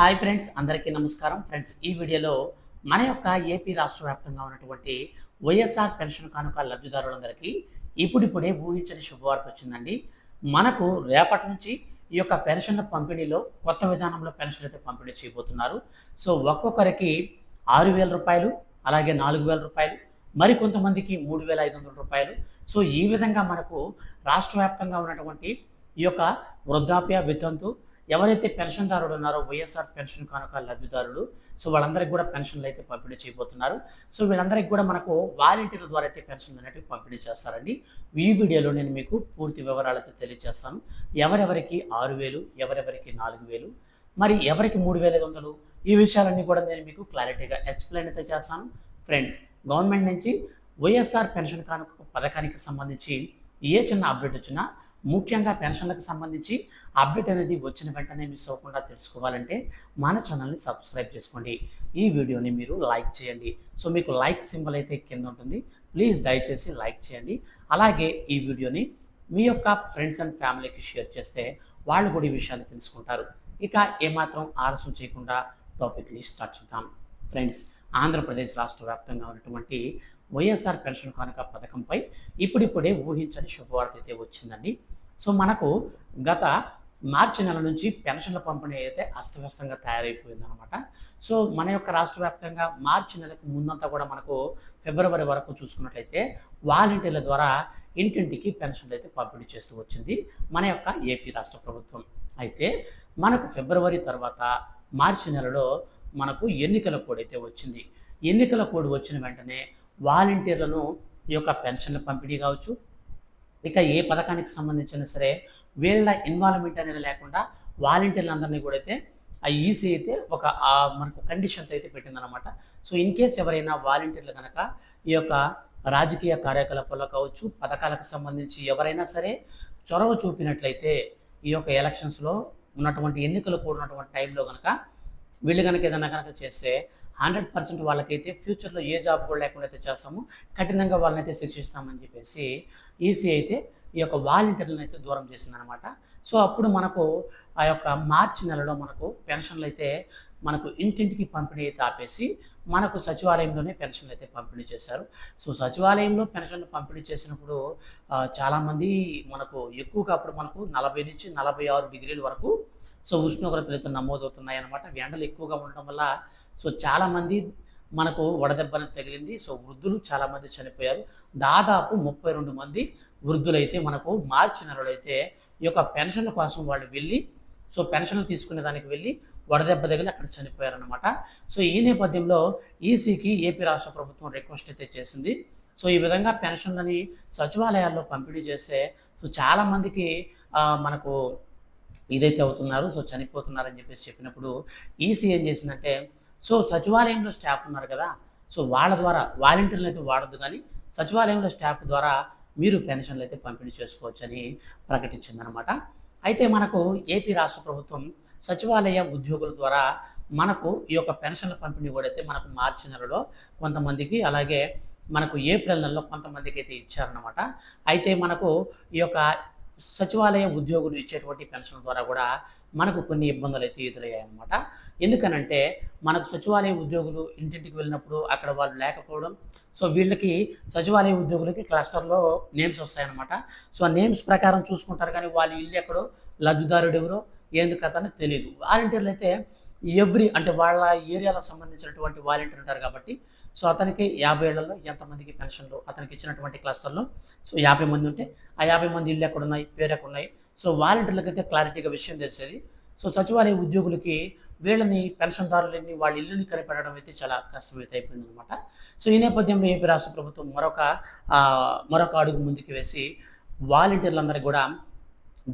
Hi friends అందరికీ నమస్కారం. Friends ఈ వీడియోలో మన యొక్క ఏపీ రాష్ట్ర వ్యాప్తంగా ఉన్నటువంటి వైఎస్ఆర్ పెన్షన్ కానుక లబ్ధిదారులందరికీ ఇప్పుడిప్పుడే ఊహించని శుభవార్త వచ్చిందండి. మనకు రేపటి నుంచి ఈ యొక్క పెన్షన్ల పంపిణీలో కొత్త విధానంలో పెన్షన్ అయితే పంపిణీ చేయబోతున్నారు. సో ఒక్కొక్కరికి ఆరు వేల రూపాయలు అలాగే నాలుగు వేల రూపాయలు మరి కొంతమందికి మూడు వేల ఐదు వందల రూపాయలు. సో ఈ విధంగా మనకు రాష్ట్ర వ్యాప్తంగా ఉన్నటువంటి ఈ యొక్క వృద్ధాప్య వితంతు ఎవరైతే పెన్షన్దారుడు ఉన్నారో వైఎస్ఆర్ పెన్షన్ కానుక లబ్ధిదారులు సో వాళ్ళందరికీ కూడా పెన్షన్లు అయితే పంపిణీ చేయబోతున్నారు. సో వీళ్ళందరికీ కూడా మనకు వాలంటీర్ల ద్వారా అయితే పెన్షన్లు అనేవి పంపిణీ చేస్తారండి. ఈ వీడియోలో నేను మీకు పూర్తి వివరాలు అయితే తెలియజేస్తాను. ఎవరెవరికి ఆరు వేలు ఎవరెవరికి నాలుగు వేలు మరి ఎవరికి మూడు వేల ఐదు వందలు ఈ విషయాలన్నీ కూడా నేను మీకు క్లారిటీగా ఎక్స్ప్లెయిన్ అయితే చేస్తాను. ఫ్రెండ్స్ గవర్నమెంట్ నుంచి వైఎస్ఆర్ పెన్షన్ కానుక పథకానికి సంబంధించి ఏ చిన్న అప్డేట్ వచ్చినా ముఖ్యంగా పెన్షన్లకు సంబంధించి అప్డేట్ అనేది వచ్చిన వెంటనే మిస్ అవ్వకుండా తెలుసుకోవాలంటే మన ఛానల్ని సబ్స్క్రైబ్ చేసుకోండి. ఈ వీడియోని మీరు లైక్ చేయండి. సో మీకు లైక్ సింబల్ అయితే కింద ఉంటుంది. ప్లీజ్ దయచేసి లైక్ చేయండి. అలాగే ఈ వీడియోని మీ యొక్క ఫ్రెండ్స్ అండ్ ఫ్యామిలీకి షేర్ చేస్తే వాళ్ళు కూడా ఈ విషయాన్ని తెలుసుకుంటారు. ఇక ఏమాత్రం ఆలస్యం చేయకుండా టాపిక్ని స్టార్ట్ చేద్దాం. ఫ్రెండ్స్ ఆంధ్రప్రదేశ్ రాష్ట్ర వ్యాప్తంగా ఉన్నటువంటి వైఎస్ఆర్ పెన్షన్ కానుక పథకంపై ఇప్పుడిప్పుడే ఊహించని శుభవార్త అయితే వచ్చిందండి. సో మనకు గత మార్చి నెల నుంచి పెన్షన్ల పంపిణీ అయితే అస్తవ్యస్తంగా తయారైపోయిందనమాట సో మన యొక్క రాష్ట్ర వ్యాప్తంగా మార్చి నెలకు ముందంతా కూడా మనకు ఫిబ్రవరి వరకు చూసుకున్నట్లయితే వాలంటీర్ల ద్వారా ఇంటింటికి పెన్షన్లు అయితే పంపిణీ చేస్తూ వచ్చింది మన యొక్క ఏపీ రాష్ట్ర ప్రభుత్వం. అయితే మనకు ఫిబ్రవరి తర్వాత మార్చి నెలలో మనకు ఎన్నికల కోడ్ అయితే వచ్చింది. ఎన్నికల కోడ్ వచ్చిన వెంటనే వాలంటీర్లను ఈ యొక్క పెన్షన్ల పంపిణీ కావచ్చు. ఇక ఏ పథకానికి సంబంధించిన సరే వీళ్ళ ఇన్వాల్వ్మెంట్ అనేది లేకుండా వాలంటీర్లందరినీ కూడా అయితే ఆ ఈసీ అయితే ఒక మనకు కండిషన్తో అయితే పెట్టిందనమాట సో ఇన్ కేస్ ఎవరైనా వాలంటీర్లు కనుక ఈ యొక్క రాజకీయ కార్యకలాపాల్లో కావచ్చు పథకాలకు సంబంధించి ఎవరైనా సరే చొరవ చూపినట్లయితే ఈ యొక్క ఎలక్షన్స్లో ఉన్నటువంటి ఎన్నికలు కూడినటువంటి టైంలో కనుక వీళ్ళు కనుక ఏదైనా కనుక చేస్తే హండ్రెడ్ పర్సెంట్ వాళ్ళకైతే ఫ్యూచర్లో ఏ జాబ్ కూడా లేకుండా అయితే చేస్తాము. కఠినంగా వాళ్ళని అయితే శిక్షిస్తామని చెప్పేసి ఈసీ అయితే ఈ యొక్క వాలంటీర్లను అయితే దూరం చేసిందనమాట. సో అప్పుడు మనకు ఆ యొక్క మార్చి నెలలో మనకు పెన్షన్లు అయితే మనకు ఇంటింటికి పంపిణీ అయితే ఆపేసి మనకు సచివాలయంలోనే పెన్షన్లు అయితే పంపిణీ చేశారు. సో సచివాలయంలో పెన్షన్లు పంపిణీ చేసినప్పుడు చాలామంది మనకు ఎక్కువగా అప్పుడు మనకు నలభై నుంచి నలభై ఆరు డిగ్రీల వరకు సో ఉష్ణోగ్రతలు అయితే నమోదవుతున్నాయి అన్నమాట. ఎండలు ఎక్కువగా ఉండడం వల్ల సో చాలామంది మనకు వడదెబ్బన తగిలింది. సో వృద్ధులు చాలామంది చనిపోయారు. దాదాపు ముప్పై రెండు మంది వృద్ధులైతే మనకు మార్చి నెలలో అయితే ఈ యొక్క పెన్షన్ల కోసం వాళ్ళు వెళ్ళి సో పెన్షన్లు తీసుకునే దానికి వెళ్ళి వడదెబ్బ తగిలి అక్కడ చనిపోయారనమాట సో ఈ నేపథ్యంలో ఈసీకి ఏపీ రాష్ట్ర ప్రభుత్వం రిక్వెస్ట్ అయితే చేసింది. సో ఈ విధంగా పెన్షన్లని సచివాలయాల్లో పంపిణీ చేస్తే సో చాలామందికి మనకు ఇదైతే అవుతున్నారు సో చనిపోతున్నారని చెప్పేసి చెప్పినప్పుడు ఈసీ ఏం చేసిందంటే సో సచివాలయంలో స్టాఫ్ ఉన్నారు కదా సో వాళ్ళ ద్వారా వాలంటీర్లు అయితే వాడద్దు కానీ సచివాలయంలో స్టాఫ్ ద్వారా మీరు పెన్షన్లు అయితే పంపిణీ చేసుకోవచ్చు అని ప్రకటించిందనమాట అయితే మనకు ఏపీ రాష్ట్ర ప్రభుత్వం సచివాలయ ఉద్యోగుల ద్వారా మనకు ఈ యొక్క పెన్షన్ల పంపిణీ కూడా అయితే మనకు మార్చి నెలలో కొంతమందికి అలాగే మనకు ఏప్రిల్ నెలలో కొంతమందికి అయితే ఇచ్చారనమాట అయితే మనకు ఈ యొక్క సచివాలయ ఉద్యోగులు ఇచ్చేటువంటి పెన్షన్ ద్వారా కూడా మనకు కొన్ని ఇబ్బందులు అయితే ఎదురయ్యాయి అనమాట ఎందుకనంటే మనకు సచివాలయ ఉద్యోగులు ఇంటింటికి వెళ్ళినప్పుడు అక్కడ వాళ్ళు లేకపోవడం సో వీళ్ళకి సచివాలయ ఉద్యోగులకి క్లస్టర్లో నేమ్స్ వస్తాయన్నమాట. సో ఆ నేమ్స్ ప్రకారం చూసుకుంటారు కానీ వాళ్ళ ఇల్లు ఎక్కడో లబ్ధిదారుడు ఎవరో ఏంది కథ అని తెలియదు వాలంటీర్లు అయితే ఎవ్రీ అంటే వాళ్ళ ఏరియాలకు సంబంధించినటువంటి వాలంటీర్ ఉంటారు కాబట్టి సో అతనికి యాభై ఏళ్ళలో ఎంతమందికి పెన్షన్లు అతనికి ఇచ్చినటువంటి క్లస్టర్లో. సో యాభై మంది ఉంటే ఆ యాభై మంది ఇల్లు ఎక్కడ ఉన్నాయి పేరు ఎక్కడ ఉన్నాయి సో వాలంటీర్లకు అయితే క్లారిటీగా విషయం తెలిసేది. సో సచివాలయ ఉద్యోగులకి వీళ్ళని పెన్షన్దారులని వాళ్ళ ఇల్లుని కనిపెట్టడం అయితే చాలా కష్టమైతే అయిపోయింది అనమాట సో ఈ నేపథ్యంలో ఏపీ రాష్ట్ర ప్రభుత్వం మరొక మరొక అడుగు ముందుకు వేసి వాలంటీర్లందరికీ కూడా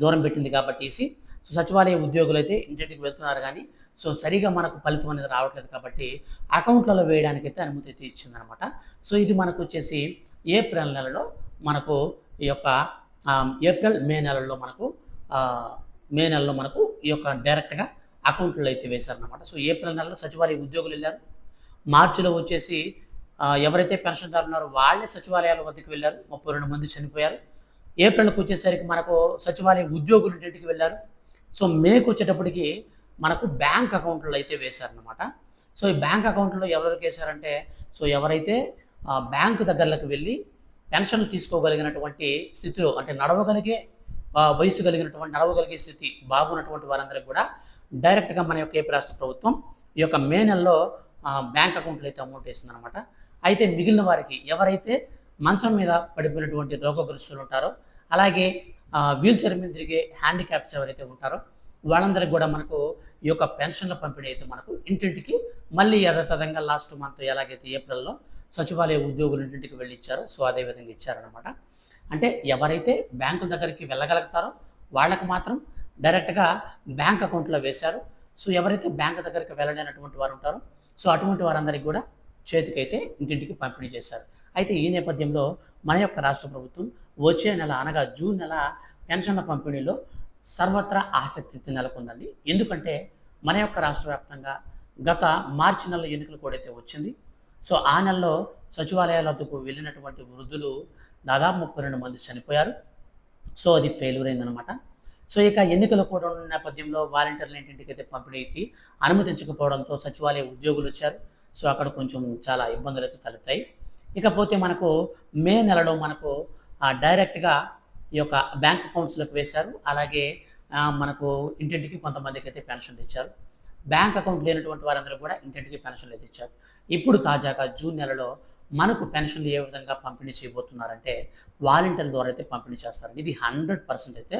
దూరం పెట్టింది కాబట్టి సో సచివాలయ ఉద్యోగులు అయితే ఇంటింటికి వెళ్తున్నారు కానీ సో సరిగా మనకు ఫలితం అనేది రావట్లేదు కాబట్టి అకౌంట్లలో వేయడానికి అయితే అనుమతి అయితే ఇచ్చిందనమాట. సో ఇది మనకు వచ్చేసి ఏప్రిల్ నెలలో మనకు ఈ యొక్క ఏప్రిల్ మే నెలలో మనకు మే నెలలో మనకు ఈ యొక్క డైరెక్ట్గా అకౌంట్లో అయితే వేశారనమాట. సో ఏప్రిల్ నెలలో సచివాలయ ఉద్యోగులు వెళ్ళారు. మార్చిలో వచ్చేసి ఎవరైతే పెన్షన్దారులు ఉన్నారో వాళ్ళే సచివాలయాల వద్దకు వెళ్ళారు. ముప్పై రెండు మంది చనిపోయారు. ఏప్రిల్కి వచ్చేసరికి మనకు సచివాలయ ఉద్యోగులు ఇంటికి వెళ్ళారు. సో మేకు వచ్చేటప్పటికి మనకు బ్యాంక్ అకౌంట్లో అయితే వేశారనమాట సో ఈ బ్యాంక్ అకౌంట్లో ఎవరికి వేశారంటే సో ఎవరైతే బ్యాంక్ బ్యాంకు దగ్గరలకు వెళ్ళి పెన్షన్ తీసుకోగలిగినటువంటి స్థితిలో అంటే నడవగలిగే వయసు కలిగినటువంటి నడవగలిగే స్థితి బాగున్నటువంటి వారందరికీ కూడా డైరెక్ట్గా మన యొక్క ఏపీ రాష్ట్ర ప్రభుత్వం ఈ యొక్క మే నెలలో బ్యాంక్ అకౌంట్లో అయితే అమౌంట్ వేసిందనమాట అయితే మిగిలిన వారికి ఎవరైతే మంచం మీద పడిపోయినటువంటి రోగగ్రస్తులు ఉంటారో అలాగే వీల్ చైర్ మీద తిరిగే హ్యాండిక్యాప్స్ ఎవరైతే ఉంటారో వాళ్ళందరికీ కూడా మనకు ఈ యొక్క పెన్షన్ల పంపిణీ అయితే మనకు ఇంటింటికి మళ్ళీ యథాతథంగా లాస్ట్ మంత్ ఎలాగైతే ఏప్రిల్లో సచివాలయ ఉద్యోగులు ఇంటింటికి వెళ్ళి ఇచ్చారో సో అదే విధంగా ఇచ్చారనమాట అంటే ఎవరైతే బ్యాంకుల దగ్గరికి వెళ్ళగలుగుతారో వాళ్ళకు మాత్రం డైరెక్ట్గా బ్యాంక్ అకౌంట్లో వేశారు. సో ఎవరైతే బ్యాంక్ దగ్గరికి వెళ్ళలేనటువంటి వారు ఉంటారో సో అటువంటి వారందరికీ కూడా చేతికైతే ఇంటింటికి పంపిణీ చేశారు. అయితే ఈ నేపథ్యంలో మన యొక్క రాష్ట్ర ప్రభుత్వం వచ్చే నెల అనగా జూన్ నెల పెన్షన్ల పంపిణీలో సర్వత్రా ఆసక్తి నెలకొందండి. ఎందుకంటే మన యొక్క రాష్ట్ర వ్యాప్తంగా గత మార్చి నెల ఎన్నికలు కూడా అయితే వచ్చింది. సో ఆ నెలలో సచివాలయాలకు వెళ్ళినటువంటి వృద్ధులు దాదాపు ముప్పై రెండు మంది చనిపోయారు. సో అది ఫెయిల్యూర్ అయిందనమాట సో ఇక ఎన్నికలు కూడా ఉన్న నేపథ్యంలో వాలంటీర్లు ఇంటింటికి అయితే పంపిణీకి అనుమతించకపోవడంతో సచివాలయ ఉద్యోగులు వచ్చారు. సో అక్కడ కొంచెం చాలా ఇబ్బందులు అయితే తలెత్తాయి. ఇకపోతే మనకు మే నెలలో మనకు డైరెక్ట్గా ఈ యొక్క బ్యాంక్ అకౌంట్స్లోకి వేశారు. అలాగే మనకు ఇంటింటికి కొంతమందికి అయితే పెన్షన్లు ఇచ్చారు బ్యాంక్ అకౌంట్ లేనటువంటి వారందరూ కూడా ఇంటింటికి పెన్షన్లు అయితే ఇచ్చారు ఇప్పుడు తాజాగా జూన్ నెలలో మనకు పెన్షన్లు ఏ విధంగా పంపిణీ చేయబోతున్నారంటే వాలంటీర్ ద్వారా అయితే పంపిణీ చేస్తారు. ఇది హండ్రెడ్ పర్సెంట్ అయితే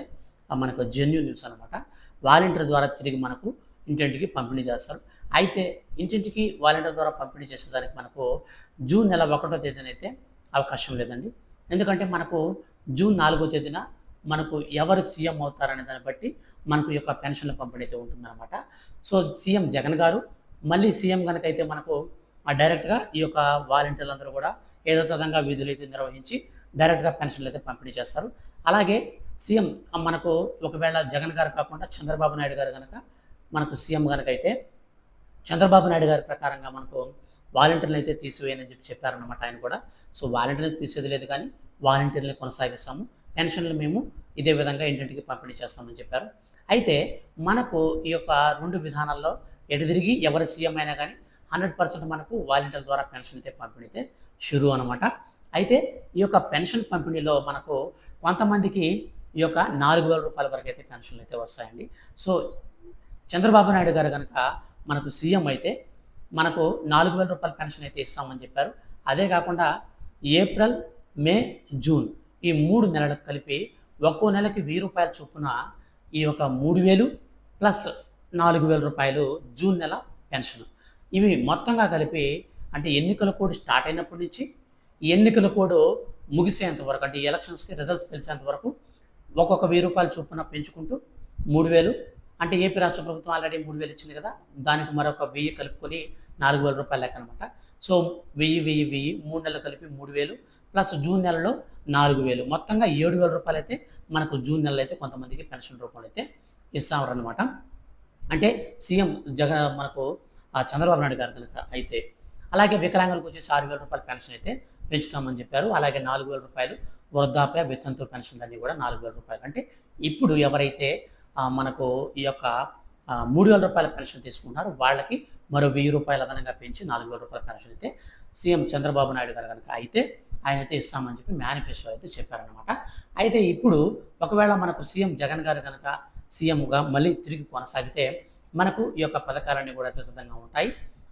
మనకు జెన్యున్ న్యూస్ అనమాట వాలంటీర్ ద్వారా తిరిగి మనకు ఇంటింటికి పంపిణీ చేస్తారు. అయితే ఇంటింటికి వాలంటీర్ ద్వారా పంపిణీ చేసేదానికి మనకు జూన్ నెల ఒకటో తేదీన అయితే అవకాశం లేదండి. ఎందుకంటే మనకు జూన్ నాలుగో తేదీన మనకు ఎవరు సీఎం అవుతారనే దాన్ని బట్టి మనకు ఈ యొక్క పెన్షన్ల పంపిణీ అయితే ఉంటుందన్నమాట. సో సీఎం జగన్ గారు మళ్ళీ సీఎం కనుక అయితే మనకు డైరెక్ట్గా ఈ యొక్క వాలంటీర్లందరూ కూడా ఏదో విధంగా విధులు అయితే నిర్వహించి డైరెక్ట్గా పెన్షన్లు అయితే పంపిణీ చేస్తారు. అలాగే సీఎం మనకు ఒకవేళ జగన్ గారు కాకుండా చంద్రబాబు నాయుడు గారు కనుక మనకు సీఎం కనుక అయితే చంద్రబాబు నాయుడు గారి ప్రకారంగా మనకు వాలంటీర్లు అయితే తీసివేయని చెప్పి చెప్పారన్నమాట ఆయన కూడా. సో వాలంటీర్లు తీసేది లేదు కానీ వాలంటీర్ని కొనసాగిస్తాము. పెన్షన్లు మేము ఇదే విధంగా ఇంటింటికి పంపిణీ చేస్తామని చెప్పారు. అయితే మనకు ఈ యొక్క రెండు విధానాల్లో ఎటు తిరిగి ఎవరు సీఎం అయినా కానీ హండ్రెడ్ పర్సెంట్ మనకు వాలంటీర్ ద్వారా పెన్షన్ అయితే పంపిణీ అయితే షురు అనమాట అయితే ఈ యొక్క పెన్షన్ పంపిణీలో మనకు కొంతమందికి ఈ యొక్క నాలుగు వేల రూపాయల వరకు అయితే పెన్షన్లు అయితే వస్తాయండి. సో చంద్రబాబు నాయుడు గారు కనుక మనకు సీఎం అయితే మనకు నాలుగు వేల రూపాయల పెన్షన్ అయితే ఇస్తామని చెప్పారు. అదే కాకుండా ఏప్రిల్ మే జూన్ ఈ మూడు నెలలకు కలిపి ఒక్కో నెలకి వెయ్యి రూపాయల చొప్పున ఈ యొక్క మూడు వేలు ప్లస్ నాలుగు వేల రూపాయలు జూన్ నెల పెన్షన్. ఇవి మొత్తంగా కలిపి అంటే ఎన్నికల కోడ్ స్టార్ట్ అయినప్పటి నుంచి ఎన్నికల కోడ్ ముగిసేంత వరకు అంటే ఎలక్షన్స్కి రిజల్ట్స్ తెలిసేంత వరకు ఒక్కొక్క వెయ్యి రూపాయలు చొప్పున పెంచుకుంటూ మూడు వేలు అంటే ఏపీ రాష్ట్ర ప్రభుత్వం ఆల్రెడీ మూడు వేలు ఇచ్చింది కదా దానికి మరొక వెయ్యి కలుపుకొని నాలుగు వేల రూపాయలు లెక్క అనమాట సో వెయ్యి వెయ్యి వెయ్యి మూడు నెలలు కలిపి మూడు వేలు ప్లస్ జూన్ నెలలో నాలుగు వేలు. మొత్తంగా ఏడు వేల రూపాయలు అయితే మనకు జూన్ నెలలో అయితే కొంతమందికి పెన్షన్ రూపంలో అయితే ఇస్తామన్నమాట అంటే సీఎం జగ మనకు చంద్రబాబు నాయుడు గారు కనుక అయితే అలాగే వికలాంగులకు వచ్చేసి ఆరు వేల రూపాయల పెన్షన్ అయితే పెంచుతామని చెప్పారు. అలాగే నాలుగు వేల రూపాయలు వృద్ధాప్య వితంతు పెన్షన్లన్నీ కూడా నాలుగు వేల రూపాయలు. అంటే ఇప్పుడు ఎవరైతే మనకు ఈ యొక్క మూడు వేల రూపాయల పెన్షన్ తీసుకున్నారు వాళ్ళకి మరో వెయ్యి రూపాయలు అదనంగా పెంచి నాలుగు వేల రూపాయల పెన్షన్ అయితే సీఎం చంద్రబాబు నాయుడు గారు కనుక అయితే ఆయన అయితే ఇస్తామని చెప్పి మేనిఫెస్టో అయితే చెప్పారనమాట అయితే ఇప్పుడు ఒకవేళ మనకు సీఎం జగన్ గారు కనుక సీఎంగా మళ్ళీ తిరిగి కొనసాగితే మనకు ఈ యొక్క పథకాలన్నీ కూడా అత్యుతంగా ఉంటాయి.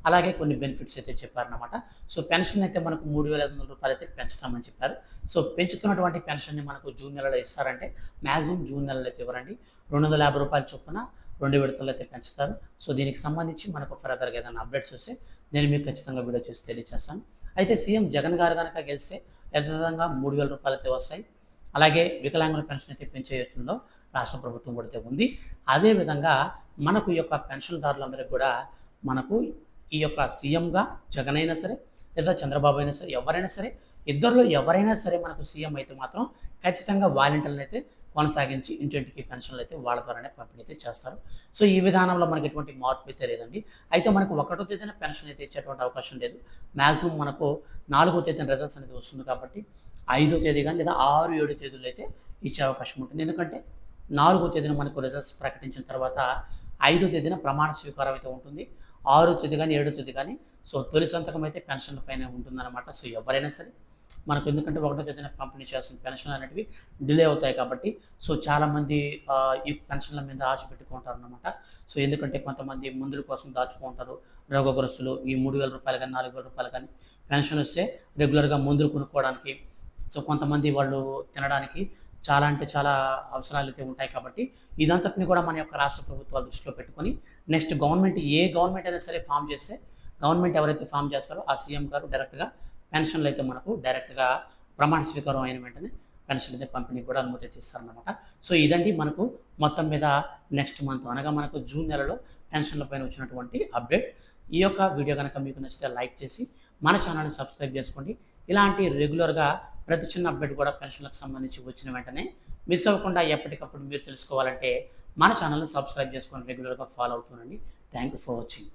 అలాగే కొన్ని బెనిఫిట్స్ అయితే చెప్పారనమాట సో పెన్షన్ అయితే మనకు మూడు వేల ఐదు వందల రూపాయలు అయితే పెంచుతామని చెప్పారు. సో పెంచుతున్నటువంటి పెన్షన్ని మనకు జూన్ నెలలో ఇస్తారంటే మ్యాక్సిమం జూన్ నెలలో అయితే ఇవ్వరండి. రెండు వందల యాభై రూపాయల చొప్పున రెండు విడతలు అయితే పెంచుతారు. సో దీనికి సంబంధించి మనకు ఫర్దర్గా ఏదైనా అప్డేట్స్ వస్తే నేను మీకు ఖచ్చితంగా వీడియో చేసి తెలియజేస్తాను. అయితే సీఎం జగన్ గారు కనుక గెలిస్తే యథాతథంగా మూడు వేల రూపాయలు అయితే వస్తాయి. అలాగే వికలాంగుల పెన్షన్ అయితే పెంచే యోచనలో రాష్ట్ర ప్రభుత్వం కూడా అయితే ఉంది. అదేవిధంగా మనకు ఈ యొక్క పెన్షన్దారులందరికీ కూడా మనకు ఈ యొక్క సీఎంగా జగన్ అయినా సరే లేదా చంద్రబాబు అయినా సరే ఎవరైనా సరే ఇద్దరిలో ఎవరైనా సరే మనకు సీఎం అయితే మాత్రం ఖచ్చితంగా వాలంటీర్లను అయితే కొనసాగించి ఇంటింటికి పెన్షన్లు అయితే వాళ్ళ ద్వారానే పంపిణీ అయితే చేస్తారు. సో ఈ విధానంలో మనకి ఎటువంటి మార్పు అయితే లేదండి. అయితే మనకు ఒకటో తేదీన పెన్షన్ అయితే ఇచ్చేటువంటి అవకాశం లేదు. మ్యాక్సిమం మనకు నాలుగో తేదీన రిజల్ట్స్ అనేది వస్తుంది కాబట్టి ఐదో తేదీ కానీ లేదా ఆరు ఏడు తేదీలు అయితే ఇచ్చే అవకాశం ఉంటుంది. ఎందుకంటే నాలుగో తేదీన మనకు రిజల్ట్స్ ప్రకటించిన తర్వాత ఐదో తేదీన ప్రమాణ స్వీకారం అయితే ఉంటుంది. ఆరో తుది కానీ ఏడో తుది కానీ సో తొలి సంతకం అయితే పెన్షన్ పైన ఉంటుందన్నమాట. సో ఎవరైనా సరే మనకు ఎందుకంటే ఒకటో తేదీన పంపిణీ చేస్తున్న పెన్షన్ అనేటివి డిలే అవుతాయి కాబట్టి సో చాలామంది ఈ పెన్షన్ల మీద ఆశ పెట్టుకుంటారు అనమాట సో ఎందుకంటే కొంతమంది మందుల కోసం దాచుకుంటారు రోగగ్రస్తులు. ఈ మూడు వేల రూపాయలు కానీ నాలుగు వేల రూపాయలు కానీ పెన్షన్ వస్తే రెగ్యులర్గా మందులు కొనుక్కోవడానికి సో కొంతమంది వాళ్ళు తినడానికి చాలా అంటే చాలా అవసరాలు అయితే ఉంటాయి కాబట్టి ఇదంతటిని కూడా మన యొక్క రాష్ట్ర ప్రభుత్వాలు దృష్టిలో పెట్టుకొని నెక్స్ట్ గవర్నమెంట్ ఏ గవర్నమెంట్ అయినా సరే ఫామ్ చేస్తే గవర్నమెంట్ ఎవరైతే ఫామ్ చేస్తారో ఆ సీఎం గారు డైరెక్ట్గా పెన్షన్లు అయితే మనకు డైరెక్ట్గా ప్రమాణ స్వీకారం అయిన వెంటనే పెన్షన్ అయితే పంపిణీ కూడా అనుమతి తీస్తారనమాట సో ఇదండి మనకు మొత్తం మీద నెక్స్ట్ మంత్ అనగా మనకు జూన్ నెలలో పెన్షన్ల పైన వచ్చినటువంటి అప్డేట్ ఈ యొక్క వీడియో కనుక మీకు నచ్చితే లైక్ చేసి మన ఛానల్ని సబ్స్క్రైబ్ చేసుకోండి. ఇలాంటి రెగ్యులర్గా ప్రతి చిన్న అప్డేట్ కూడా పెన్షన్లకు సంబంధించి వచ్చిన వెంటనే మిస్ అవ్వకుండా ఎప్పటికప్పుడు మీరు తెలుసుకోవాలంటే మన ఛానల్ని సబ్స్క్రైబ్ చేసుకొని రెగ్యులర్గా ఫాలో అవుతుండండి థ్యాంక్ యూ ఫర్ వాచింగ్.